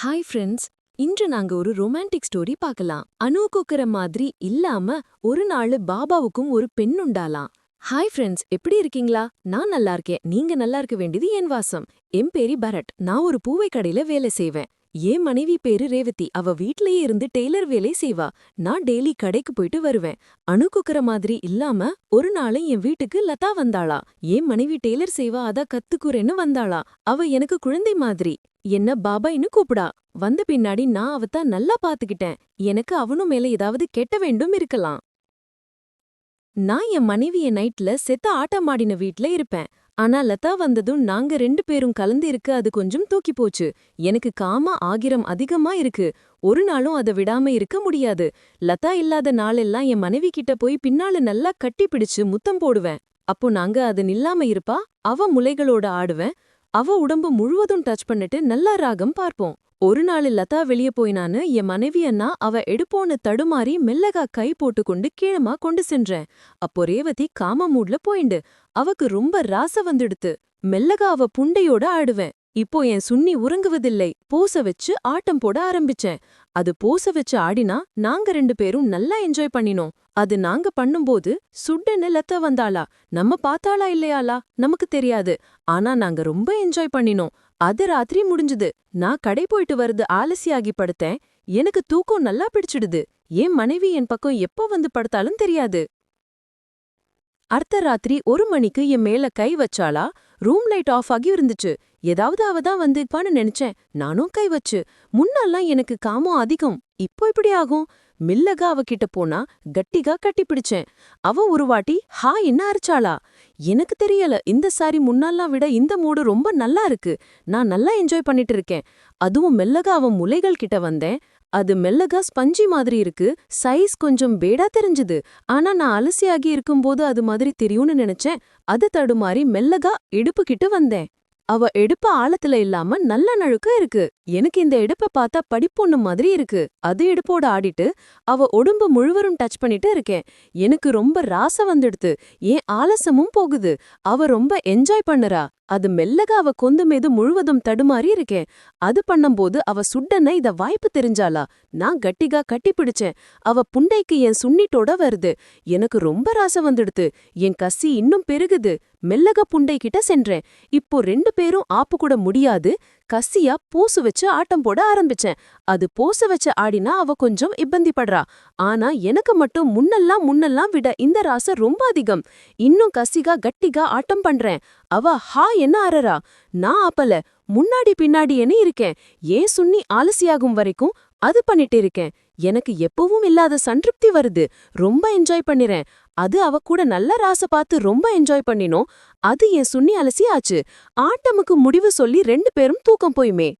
Hi friends இன்று நாங்க ஒரு ரொமான்டிக் ஸ்டோரி பார்க்கலாம். அணு கொக்கற மாதிரி இல்லாம ஒரு நாள் பாபாவுக்கும் ஒரு பெண் உண்டாலாம். ஹாய் ஃப்ரெண்ட்ஸ் எப்படி இருக்கீங்களா? நான் நல்லா இருக்கேன். நீங்க நல்லா இருக்க வேண்டியது என் வாசம். என் பேரி பரட் நான் ஒரு பூவை கடையில வேலை செய்வேன். என் மனைவி பேரு ரேவதி. அவ வீட்லயே இருந்து டெய்லர் வேலை செய்வா. நான் டெய்லி கடைக்கு போயிட்டு வருவேன். அணு மாதிரி இல்லாம ஒரு நாள் என் வீட்டுக்கு லதா வந்தாளா? என் மனைவி டெய்லர் செய்வா அத கத்துக்குறேன்னு வந்தாளா? அவ எனக்கு குழந்தை மாதிரி. என்ன பாபாயின்னு கூப்பிடா. வந்த பின்னாடி நான் அவத்த நல்லா பாத்துக்கிட்டேன். எனக்கு அவனும் மேல ஏதாவது கெட்ட வேண்டும் இருக்கலாம். நான் என் மனைவிய நைட்ல செத்த ஆட்டமாடின வீட்ல இருப்பேன். ஆனா லதா வந்ததும் நாங்க ரெண்டு பேரும் கலந்து இருக்க அது கொஞ்சம் தூக்கி போச்சு. எனக்கு காம ஆகிரம் அதிகமா இருக்கு. ஒரு நாளும் அதை விடாம இருக்க முடியாது. லதா இல்லாத நாளெல்லாம் என் மனைவி கிட்ட போய் பின்னால நல்லா கட்டி பிடிச்சு முத்தம் போடுவேன். அப்போ நாங்க அது நில்லாம இருப்பா? அவ முலைகளோட ஆடுவேன். அவ உடம்பு முழுவதும் டச் பண்ணிட்டு நல்லா ராகம் பார்ப்போம். ஒரு நாள் லதா வெளிய போயினான்னு என் மனைவியன்னா அவ எடுப்போன்னு தடுமாறி மெல்லகா கை போட்டுக்கொண்டு கீழமா கொண்டு சென்றேன். அப்போ ரேவதி காம மூட்ல போயிண்டு. அவக்கு ரொம்ப ராச வந்துடுத்து. மெல்லகா அவ புண்டையோட ஆடுவேன். இப்போ என் சுன்னி உறங்குவதில்லை. பூச வச்சு ஆட்டம் போட ஆரம்பிச்சேன். அது பூச வச்சு ஆடினா நாங்க ரெண்டு பேரும் நல்லா என்ஜாய் பண்ணினோம். அது நாங்க பண்ணும்போது சுட்டுன்னு லத்த வந்தாளா? நம்ம பார்த்தாளா இல்லையாளா? நமக்கு தெரியாது. ஆனா நாங்க ரொம்ப என்ஜாய் பண்ணினோம். அது ராத்திரி முடிஞ்சுது. நான் கடை போயிட்டு வருது ஆலசியாகி படுத்தேன். எனக்கு தூக்கம் நல்லா பிடிச்சிடுது. என் மனைவி என் பக்கம் எப்போ வந்து படுத்தாலும் தெரியாது. அர்த்த ராத்திரி ஒரு மணிக்கு என் மேல கை வச்சாளா? ரூம் லைட் ஆஃப் ஆகி இருந்துச்சு. ஏதாவது அவ தான் வந்திருப்பான்னு நினைச்சேன். நானும் கை வச்சு முன்னெல்லாம் எனக்கு காமம் அதிகம். இப்போ இப்படி ஆகும்? மில்லகா அவகிட்ட போனா கட்டிகா கட்டி பிடிச்சேன். அவ ஒரு வாட்டி ஹா என்ன அரைச்சாளா? எனக்கு தெரியல. இந்த சாரி முன்னாலாம் விட இந்த மூடு ரொம்ப நல்லா இருக்கு. நான் நல்லா என்ஜாய் பண்ணிட்டு இருக்கேன். அதுவும் மெல்லகா அவன் முலைகள் கிட்ட வந்தேன். அது மெல்லகா ஸ்பஞ்சி மாதிரி இருக்கு. சைஸ் கொஞ்சம் பேடா தெரிஞ்சுது. ஆனா நான் அலசியாகி இருக்கும்போது அது மாதிரி தெரியும்னு நினைச்சேன். அது தடுமாறி மெல்லகா இடுப்பு கிட்ட வந்தேன். அவ எடுப்ப ஆழத்துல இல்லாம நல்ல நழுக்க இருக்கு. எனக்கு இந்த எடுப்ப பார்த்தா படிப்பொண்ணு மாதிரி இருக்கு. அது எடுப்போட ஆடிட்டு அவ உடம்பு முழுவரும் டச் பண்ணிட்டு இருக்கேன். எனக்கு ரொம்ப ராச வந்துடுது. ஏன் ஆலசமும் போகுது. அவ ரொம்ப என்ஜாய் பண்ணுறா. அது மெல்லக அவ கொந்து மீது முழுவதும் தடுமாறி இருக்கேன் அது பண்ணும்போது அவ சுட்டன இத வாய்ப்பு தெரிஞ்சாளா? நான் கட்டிகா கட்டி பிடிச்சேன் அவ புண்டைக்கு என் சுண்ணிட்டோட வருது. எனக்கு ரொம்ப ராச வந்துடுது. என் கசி இன்னும் பெருகுது. மெல்லக புண்டை கிட்ட சென்றேன். இப்போ ரெண்டு பேரும் ஆப்பு கூட முடியாது. கசியா பூசு வச்சு ஆட்டம் போட ஆரம்பிச்சேன். அது பூச வச்சு ஆடினா அவ கொஞ்சம் இப்பந்தி படுறா ஆனா எனக்கு மட்டும் முன்னெல்லாம் முன்னெல்லாம் விட இந்த ராச ரொம்ப அதிகம். இன்னும் கசிகா கட்டிகா ஆட்டம் பண்றேன். அவ ஹா என்ன ஆறரா நான் அப்பல முன்னாடி பின்னாடியேன்னு இருக்கேன். ஏன் சுன்னி ஆலசியாகும் வரைக்கும் அது பண்ணிட்டு இருக்கேன். எனக்கு எப்பவும் இல்லாத சந்திருப்தி வருது. ரொம்ப என்ஜாய் பண்ணிறேன். அது அவ கூட நல்ல ராச பார்த்து ரொம்ப என்ஜாய் பண்ணினோம் அது என் சுன்னி அலசி ஆச்சு. ஆட்டமுக்கு முடிவு சொல்லி ரெண்டு பேரும் தூக்கம் போயுமே.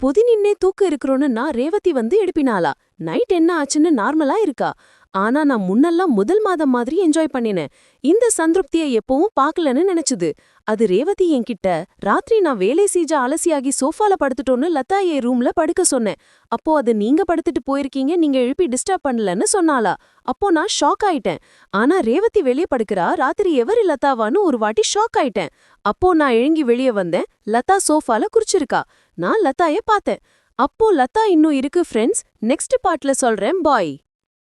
பொதி நின்னே தூக்கம் இருக்கிறோன்னு நான் ரேவதி வந்து எடுப்பினாளா நைட் என்ன ஆச்சுன்னு நார்மலா இருக்கா? ஆனா நான் முன்னெல்லாம் முதல் மாதம் மாதிரி என்ஜாய் பண்ணினேன். இந்த சந்திருப்தியை எப்பவும் பாக்கலன்னு நினைச்சுது. அது ரேவதி என்கிட்ட ராத்திரி நான் வேலை செஞ்ச அலசியாகி சோஃபால படுத்துட்டோன்னு லதா ஏ ரூம்ல படுக்க சொன்னேன். அப்போ அது நீங்க படுத்துட்டு போயிருக்கீங்க நீங்க எழுப்பி டிஸ்டர்ப் பண்ணலன்னு சொன்னாளா. அப்போ நான் ஷாக் ஆயிட்டேன். ஆனா ரேவதி வெளியே படுக்கிறா ராத்திரி எவரு லதாவான்னு ஒரு வாட்டி ஷாக் ஆயிட்டேன். அப்போ நான் எழுங்கி வெளியே வந்தேன். லதா சோஃபால குறிச்சிருக்கா நான் லதாய பார்த்தேன். அப்போ லதா இன்னும் இருக்கு ஃப்ரெண்ட்ஸ் நெக்ஸ்ட் பார்ட்ல சொல்றேன். பாய்